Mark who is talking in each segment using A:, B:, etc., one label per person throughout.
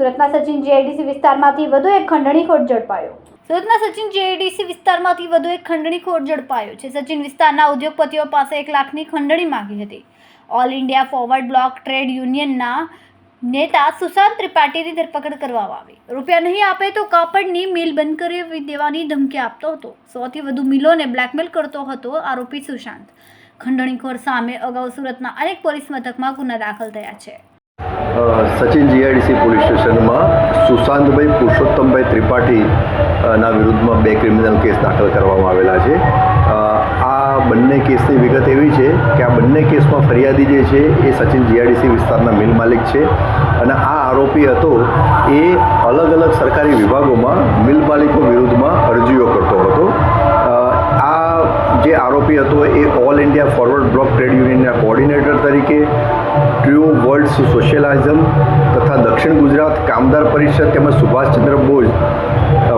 A: સુરતના સચિન જેઆઈડીસી વિસ્તારમાંથી વધુ એક ખંડણી ખોટ ઝડપાયો. સુરતના સચિન જેઆઈડીસી વિસ્તારમાંથી વધુ એક ખંડણી ખોટ ઝડપાયો છે. સચિન વિસ્તારના ઉદ્યોગપતિઓ પાસે એક લાખની ખંડણી માંગી હતી. All India Forward Bloc trade યુનિયનના નેતા સુશાંત ત્રિપાઠીની ધરપકડ કરવામાં આવી. રૂપિયા નહીં આપે તો કાપડની મિલ બંધ કરી દેવાની ધમકી આપતો હતો. સૌથી વધુ મિલોને બ્લેકમેલ કરતો હતો આરોપી સુશાંત. ખંડણીખોર સામે અગાઉ સુરતના અનેક પોલીસ મથકમાં ગુના દાખલ થયા છે.
B: સચિન જીઆઈડીસી પોલીસ સ્ટેશનમાં સુશાંતભાઈ પુરુષોત્તમભાઈ ત્રિપાઠી ના વિરુદ્ધમાં બે ક્રિમિનલ કેસ દાખલ કરવામાં આવેલા છે. આ બંને કેસની વિગત એવી છે કે આ બંને કેસમાં ફરિયાદી જે છે એ સચિન જીઆઈડીસી વિસ્તારના મિલ માલિક છે અને આ આરોપી હતો એ અલગ અલગ સરકારી વિભાગોમાં મિલ માલિકો વિરુદ્ધમાં અરજીઓ કરતો તરીકે ટ્રુ વર્લ્ડ સોશિયલાઇઝમ તથા દક્ષિણ ગુજરાત કામદાર પરિષદ તેમજ સુભાષચંદ્ર બોઝ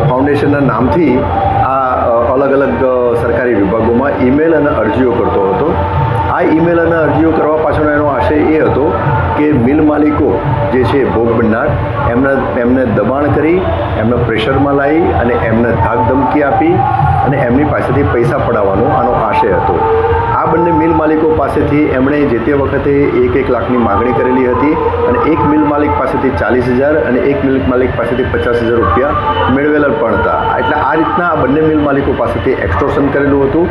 B: ફાઉન્ડેશનના નામથી આ અલગ અલગ સરકારી વિભાગોમાં ઈમેલ અને અરજીઓ કરતો હતો. આ ઈમેલ અને અરજીઓ કરવા પાછળનો એનો આશય એ હતો કે મિલ માલિકો જે છે ભોગ બનનાર, એમને એમને દબાણ કરી, એમને પ્રેશરમાં લાવી અને એમને ધાક ધમકી આપી અને એમની પાસેથી પૈસા પડાવવાનો આનો આશય હતો. આ બંને મિલ માલિકો પાસેથી એમણે જે તે વખતે એક એક લાખની માગણી કરેલી હતી અને એક મિલ માલિક પાસેથી ચાલીસ હજાર અને એક મિલ માલિક પાસેથી પચાસ હજાર રૂપિયા મેળવેલા પણ હતા. એટલે આ રીતના આ બંને મિલ માલિકો પાસેથી એક્સટોર્શન કરેલું હતું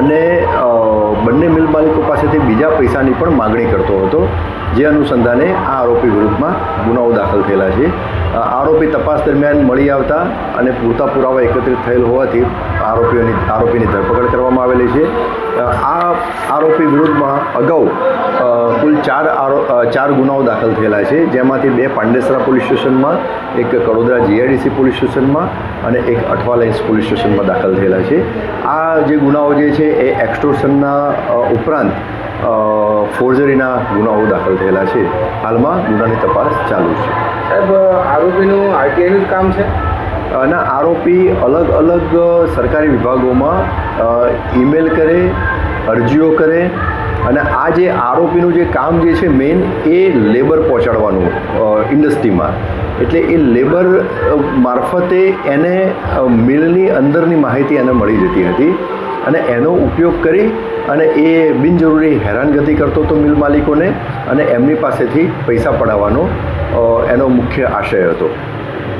B: અને બંને મિલ માલિકો પાસેથી બીજા પૈસાની પણ માગણી કરતો હતો, જે અનુસંધાને આ આરોપી વિરુદ્ધમાં ગુનાઓ દાખલ થયેલા છે. આરોપી તપાસ દરમિયાન મળી આવતા અને પૂરતા પુરાવા એકત્રિત થયેલ હોવાથી આરોપીઓની, આરોપીની ધરપકડ કરવામાં આવેલી છે. આ આરોપી વિરુદ્ધમાં અગાઉ કુલ ચાર ચાર ગુનાઓ દાખલ થયેલા છે, જેમાંથી બે પાંડેસરા પોલીસ સ્ટેશનમાં, એક કડોદરા જીઆઈડીસી પોલીસ સ્ટેશનમાં અને એક અઠવા લાઇન્સ પોલીસ સ્ટેશનમાં દાખલ થયેલા છે. આ જે ગુનાઓ જે છે એ એક્સટોર્શનના ઉપરાંત ફોર્જરીના ગુનાઓ દાખલ થયેલા છે. હાલમાં ગુનાની તપાસ ચાલુ છે.
C: સાહેબ આરોપીનું આરટીઆઈનું જ કામ છે?
B: અને આરોપી અલગ અલગ સરકારી વિભાગોમાં ઈમેલ કરે અરજીઓ કરે અને આ જે આરોપીનું જે કામ જે છે મેઇન એ લેબર પહોંચાડવાનું ઇન્ડસ્ટ્રીમાં એટલે એ લેબર મારફતે એને મિલની અંદરની માહિતી એને મળી જતી હતી અને એનો ઉપયોગ કરી અને એ બિનજરૂરી હેરાનગતિ કરતો હતો મિલ માલિકોને અને એમની પાસેથી પૈસા પડાવવાનો એનો મુખ્ય આશય હતો.